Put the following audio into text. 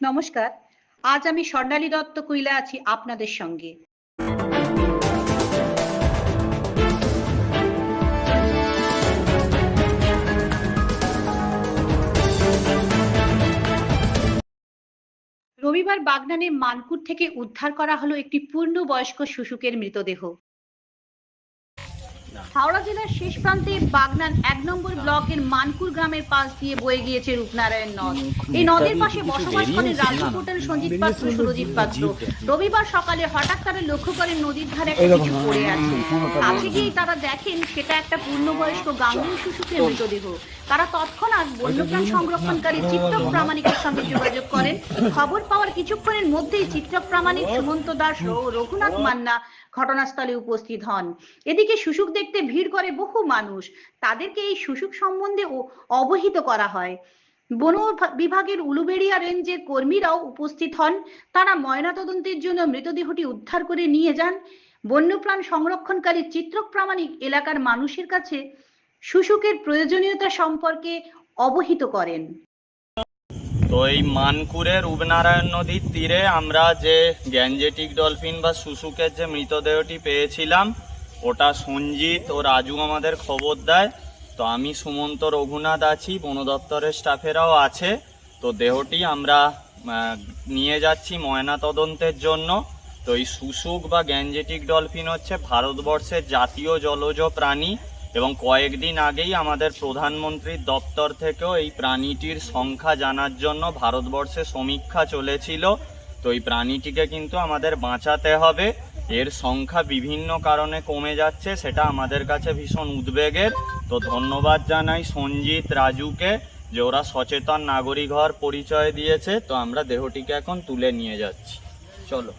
নমস্কার। আজ আমি স্বর্ণালী দত্ত কুইলা আছি আপনাদের সঙ্গে। রবিবার বাগনানে মানপুর থেকে উদ্ধার করা হলো একটি পূর্ণবয়স্ক শিশুকের মৃতদেহ। হাওড়া জেলার শেষ প্রান্তে বাগনান এক নম্বর ব্লকের মানপুর গ্রামের পাশ দিয়ে বয়ে গিয়েছে রূপনারায়ণ নদ। এই নদের পাশে বসবাস করেন রাজু হোটেল সঞ্জিত পাত্র সুরজিৎ পাত্র। রবিবার সকালে হঠাৎ তারা লক্ষ্য করেন নদীর ধারে একটা কিছু পড়ে আছে। কাছে গিয়ে তারা দেখেন সেটা একটা পূর্ণবয়স্ক গাঙ্গুল শিশুকের মৃতদেহ। তারা তৎক্ষণাৎ বন্যপ্রাণ সংরক্ষণকারী চিত্রক প্রামাণিকের সঙ্গে যোগাযোগ করেন। খবর পাওয়ার কিছুক্ষণের মধ্যেই চিত্রক প্রামাণিক সুমন্ত দাস ও রঘুনাথ মান্না ঘটনাস্থলে উপস্থিত হন। এদিকে শুশুক দেখতে ভিড় করে বহু মানুষ। তাদেরকে এই শুশুক সম্বন্ধে অবহিত করা হয়। বন বিভাগের উলুবেড়িয়া রেঞ্জের কর্মীরাও উপস্থিত হন। তারা ময়নাতদন্তের জন্য মৃতদেহটি উদ্ধার করে নিয়ে যান। বন্যপ্রাণ সংরক্ষণকারী চিত্রক প্রামাণিক এলাকার মানুষের কাছে শুশুকের প্রয়োজনীয়তা সম্পর্কে অবহিত করেন। তো এই মানকুরের রূপনারায়ণ নদীর তীরে আমরা যে গ্যাঞ্জেটিক ডলফিন বা শুশুকের যে মৃতদেহটি পেয়েছিলাম, ওটা সঞ্জিত ও রাজু আমাদের খবর দেয়। তো আমি সুমন্ত রঘুনাথ আছি, বন দপ্তরের স্টাফেরাও আছে। তো দেহটি আমরা নিয়ে যাচ্ছি ময়না তদন্তের জন্য। তো এই শুশুক বা গ্যাঞ্জেটিক ডলফিন হচ্ছে ভারতবর্ষের জাতীয় জলজ প্রাণী। এবং কয়েকদিন আগেই আমাদের প্রধানমন্ত্রীর দপ্তর থেকেও এই প্রাণীটির সংখ্যা জানার জন্য ভারতবর্ষে সমীক্ষা চলেছিল। তো এই প্রাণীটিকে কিন্তু আমাদের বাঁচাতে হবে। এর সংখ্যা বিভিন্ন কারণে কমে যাচ্ছে, সেটা আমাদের কাছে ভীষণ উদ্বেগের। তো ধন্যবাদ জানাই সঞ্জিত রাজুকে যে ওরা সচেতন নাগরিক হওয়ার পরিচয় দিয়েছে। তো আমরা দেহটিকে এখন তুলে নিয়ে যাচ্ছি। চলো।